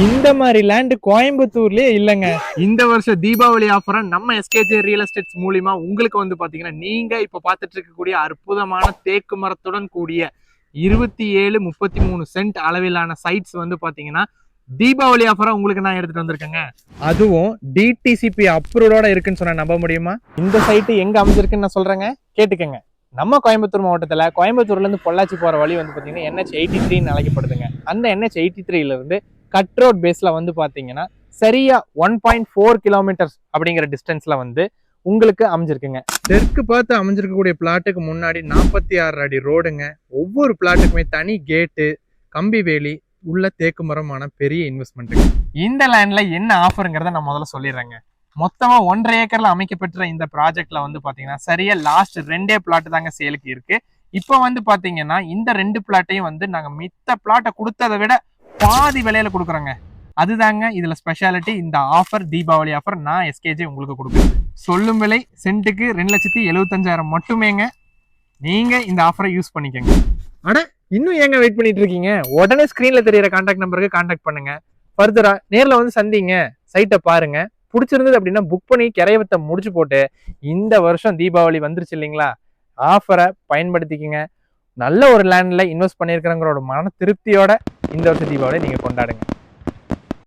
இந்த மாதிரி லேண்ட் கோயம்புத்தூர்லயே இல்லைங்க. இந்த வருஷம் தீபாவளி ஆஃபரை நம்ம எஸ்கேஜே ரியல் எஸ்டேட்ஸ் மூலியமா உங்களுக்கு வந்து பாத்தீங்கன்னா நீங்க இப்ப பார்த்துட்டு இருக்கக்கூடிய அற்புதமான தேக்கு மரத்துடன் கூடிய இருபத்தி ஏழு முப்பத்தி மூணு சென்ட் அளவிலான சைட்ஸ் வந்து பாத்தீங்கன்னா தீபாவளி ஆஃபரா உங்களுக்கு நான் எடுத்துட்டு வந்திருக்கேங்க. அதுவும் டிடிசிபி அப்ரூவோட இருக்குன்னு சொன்னா நம்ப முடியுமா? இந்த சைட்டு எங்க அமைஞ்சிருக்குன்னு நான் சொல்றேங்க. கேட்டுக்கங்க. நம்ம கோயம்புத்தூர் மாவட்டத்துல கோயம்புத்தூர்ல இருந்து பொள்ளாச்சி போற வழி வந்து பாத்தீங்கன்னா என்ஹெச் எயிட்டி த்ரீன்னு அழைக்கப்படுதுங்க. அந்த என்ஹெச் எயிட்டி த்ரீல இருந்து கட் ரோட் பேஸ்ல வந்து பாத்தீங்கன்னா சரியா ஒன் பாயிண்ட் ஃபோர் கிலோமீட்டர்ஸ் அப்படிங்கிற டிஸ்டன்ஸ்ல வந்து உங்களுக்கு அமைஞ்சிருக்குங்க. தெற்கு பார்த்து அமைஞ்சிருக்கக்கூடிய பிளாட்டுக்கு முன்னாடி நாற்பத்தி ஆறு அடி ரோடுங்க ஒவ்வொரு பிளாட்டுக்குமே தனி கேட்டு கம்பி வேலி உள்ள தேக்கு மரமான பெரிய இன்வெஸ்ட்மெண்ட் இந்த லேண்ட்ல என்ன ஆஃபருங்கிறத நான் முதல்ல சொல்லிடுறேங்க. மொத்தமா ஒன்றரை ஏக்கர்ல அமைக்கப்பெற்ற இந்த ப்ராஜெக்ட்ல வந்து பாத்தீங்கன்னா சரியா லாஸ்ட் ரெண்டே பிளாட் தாங்க சேலுக்கு இருக்கு. இப்போ வந்து பாத்தீங்கன்னா இந்த ரெண்டு பிளாட்டையும் வந்து நாங்க மித்த பிளாட்டை கொடுத்ததை விட பாதி விலையில கொடுக்குறோங்க. அதுதாங்க இதுல ஸ்பெஷாலிட்டி இந்த ஆஃபர் தீபாவளி ஆஃபர் நான் எஸ்கேஜே உங்களுக்கு கொடுக்குறேன். சொல்லும் விலை சென்ட்டுக்கு ரெண்டு லட்சத்தி எழுபத்தஞ்சாயிரம் மட்டுமேங்க. நீங்க இந்த ஆஃபரை யூஸ் பண்ணிக்கோங்க. ஆனால் இன்னும் ஏங்க வெயிட் பண்ணிட்டு இருக்கீங்க? உடனே ஸ்க்ரீனில் தெரியற கான்டாக்ட் நம்பருக்கு கான்டாக்ட் பண்ணுங்க. ஃபர்தரா நேர்ல வந்து சந்திங்க. சைட்டை பாருங்க. பிடிச்சிருந்தது அப்படின்னா புக் பண்ணி கிரையவத்தை முடிச்சு போட்டு இந்த வருஷம் தீபாவளி வந்துருச்சு இல்லைங்களா? ஆஃபரை பயன்படுத்திக்கங்க. நல்ல ஒரு லேண்டில் இன்வெஸ்ட் பண்ணியிருக்கிறவங்களோட மன திருப்தியோட இந்த வருஷ தீபாவளி நீங்கள் கொண்டாடுங்க.